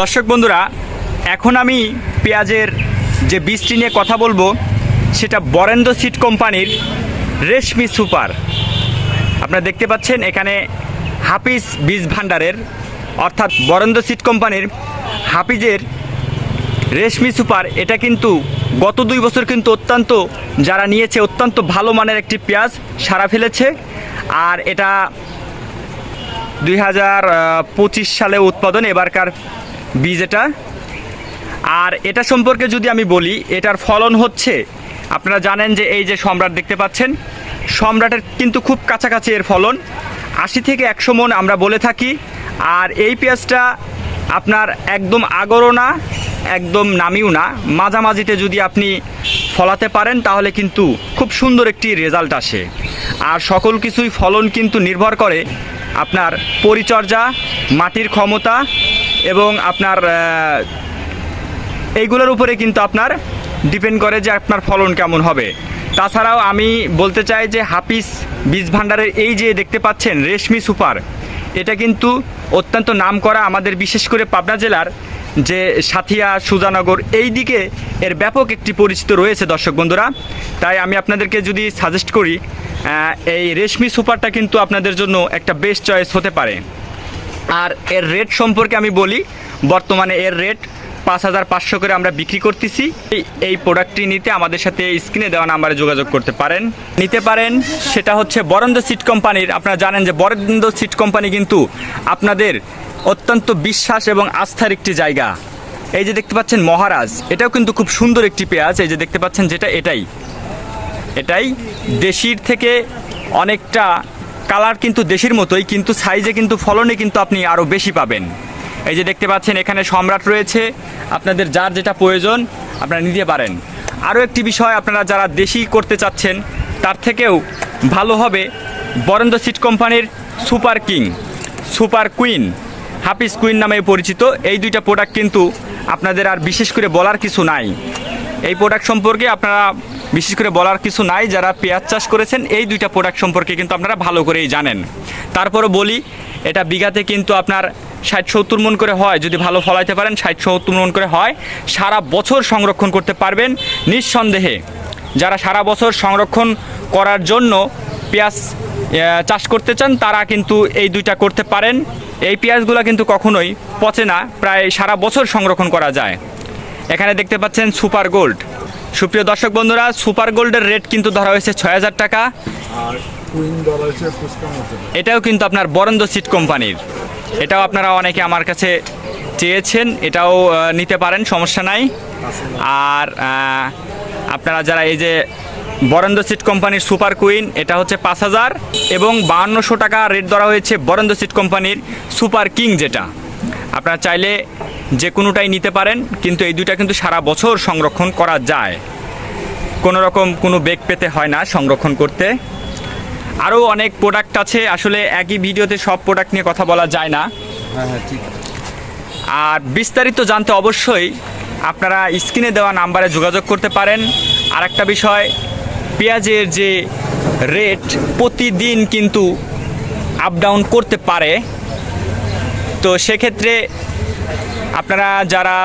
দর্শক বন্ধুরা, এখন আমি পেঁয়াজের যে বীজটি নিয়ে কথা বলব, সেটা বরেন্দ্র সিড কোম্পানির রেশমি সুপার। আপনারা দেখতে পাচ্ছেন এখানে হাফিজ বীজ ভাণ্ডারের, অর্থাৎ বরেন্দ্র সিড কোম্পানির হাফিজের রেশমি সুপার। এটা কিন্তু গত দুই বছর কিন্তু অত্যন্ত, যারা নিয়েছে, অত্যন্ত ভালো মানের একটি পেঁয়াজ সারা ফেলেছে। আর এটা দুই হাজার পঁচিশ সালে উৎপাদন, এবারকার বীজ এটা। আর এটা সম্পর্কে যদি আমি বলি, এটার ফলন হচ্ছে, আপনারা জানেন যে এই যে সম্রাট দেখতে পাচ্ছেন, সম্রাটের কিন্তু খুব কাছাকাছি এর ফলন, আশি থেকে একশো মন আমরা বলে থাকি। আর এই পেঁয়াজটা আপনার একদম আগরও না, একদম নামিও না। মাঝামাঝিতে যদি আপনি ফলাতে পারেন, তাহলে কিন্তু খুব সুন্দর একটি রেজাল্ট আসে। আর সকল কিছুই ফলন কিন্তু নির্ভর করে আপনার পরিচর্যা, মাটির ক্ষমতা এবং আপনার এইগুলোর উপরে কিন্তু আপনার ডিপেন্ড করে যে আপনার ফলন কেমন হবে। তাছাড়াও আমি বলতে চাই যে হাফিস বীজ ভাণ্ডারের এই যে দেখতে পাচ্ছেন রেশমি সুপার, এটা কিন্তু অত্যন্ত নাম করা আমাদের বিশেষ করে পাবনা জেলার যে সাথিয়া সুজানগর, এই দিকে এর ব্যাপক একটি পরিচিত রয়েছে দর্শক বন্ধুরা। তাই আমি আপনাদেরকে যদি সাজেস্ট করি এই রেশমি সুপারটা কিন্তু আপনাদের জন্য একটা বেস্ট চয়েস হতে পারে। আর এর রেট সম্পর্কে আমি বলি, বর্তমানে এর রেট পাঁচ হাজার পাঁচশো করে আমরা বিক্রি করতেছি। এই- প্রোডাক্টটি নিতে আমাদের সাথে স্ক্রিনে দেওয়া নাম্বারে যোগাযোগ করতে পারেন। নিতে পারেন, সেটা হচ্ছে বরেন্দ্র সিট কোম্পানির আপনারা জানেন যে বরেন্দ্র সিট কোম্পানি কিন্তু আপনাদের অত্যন্ত বিশ্বাস এবং আস্থার একটি জায়গা। এই যে দেখতে পাচ্ছেন মহারাজ, এটাও কিন্তু খুব সুন্দর একটি পেঁয়াজ, এই যে দেখতে পাচ্ছেন যেটা এটাই। এটাই দেশির থেকে অনেকটা কালার কিন্তু দেশির মতোই, কিন্তু সাইজে কিন্তু ফলনে কিন্তু আপনি আরও বেশি পাবেন। এই যে দেখতে পাচ্ছেন, এখানে সম্রাট রয়েছে। আপনাদের যার যেটা প্রয়োজন, আপনারা নিতে পারেন। আরও একটি বিষয় আপনারা যারা দেশি করতে চাচ্ছেন, তার থেকেও ভালো হবে বরেন্দ্র সিট কোম্পানির super king, super queen, Hafiz queen নামে পরিচিত। এই দুইটা প্রোডাক্ট কিন্তু আপনাদের আর বিশেষ করে বলার কিছু নাই। এই প্রোডাক্ট সম্পর্কে আপনারা বিশেষ করে বলার কিছু নাই, যারা পেঁয়াজ চাষ করেছেন, এই দুইটা প্রোডাক্ট সম্পর্কে কিন্তু আপনারা ভালো করেই জানেন। তারপরও বলি, এটা বিঘাতে কিন্তু আপনার ষাট সত্তর মন করে হয়, যদি ভালো ফলাইতে পারেন, ষাট সত্তর মন করে হয়, সারা বছর সংরক্ষণ করতে পারবেন নিঃসন্দেহে। যারা সারা বছর সংরক্ষণ করার জন্য পেঁয়াজ চাষ করতে চান, তারা কিন্তু এই দুইটা করতে পারেন। এই পেঁয়াজগুলো কিন্তু কখনোই পচে না, প্রায় সারা বছর সংরক্ষণ করা যায়। এখানে দেখতে পাচ্ছেন সুপার গোল্ড সুপ্রিয় দর্শক বন্ধুরা সুপার গোল্ডের রেট কিন্তু ধরা হয়েছে ছয় হাজার টাকা। এটাও কিন্তু আপনার বরেন্দ্র সিট কোম্পানির। এটাও আপনারা অনেকে আমার কাছে চেয়েছেন এটাও নিতে পারেন সমস্যা নাই। আর আপনারা যারা এই যে বরেন্দ্র সিট কোম্পানির সুপার কুইন এটা হচ্ছে পাঁচ হাজার এবং বাহান্নশো টাকা রেট ধরা হয়েছে বরেন্দ্র সিট কোম্পানির সুপার কিং যেটা। আপনারা চাইলে যে কোনোটাই নিতে পারেন কিন্তু এই দুইটা কিন্তু সারা বছর সংরক্ষণ করা যায়। কোনো রকম কোনো বেগ পেতে হয় না সংরক্ষণ করতে। আরও অনেক প্রোডাক্ট আছে আসলে একই ভিডিওতে সব প্রোডাক্ট নিয়ে কথা বলা যায় না। হ্যাঁ হ্যাঁ আর বিস্তারিত জানতে অবশ্যই আপনারা স্ক্রিনে দেওয়া নাম্বারে যোগাযোগ করতে পারেন। আর একটা বিষয় পেঁয়াজের যে রেট প্রতিদিন কিন্তু আপ ডাউন করতে পারে। তো সেক্ষেত্রে আপনারা যারা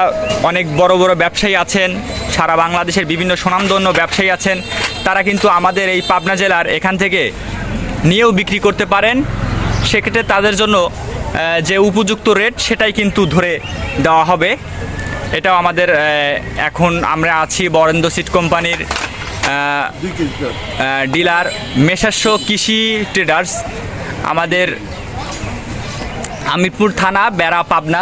অনেক বড় বড় ব্যবসায়ী আছেন, সারা বাংলাদেশের বিভিন্ন সুনামধন্য ব্যবসায়ী আছেন, তারা কিন্তু আমাদের এই পাবনা জেলার এখান থেকে নিয়েও বিক্রি করতে পারেন। সেক্ষেত্রে তাদের জন্য যে উপযুক্ত রেট সেটাই কিন্তু ধরে দেওয়া হবে। এটাও আমাদের এখন আমরা আছি বরেন্দ্র সিট কোম্পানির। ডিলার, মেশাস্য কৃষি ট্রেডার্স আমাদের আমিরপুর থানা, বেড়া, পাবনা।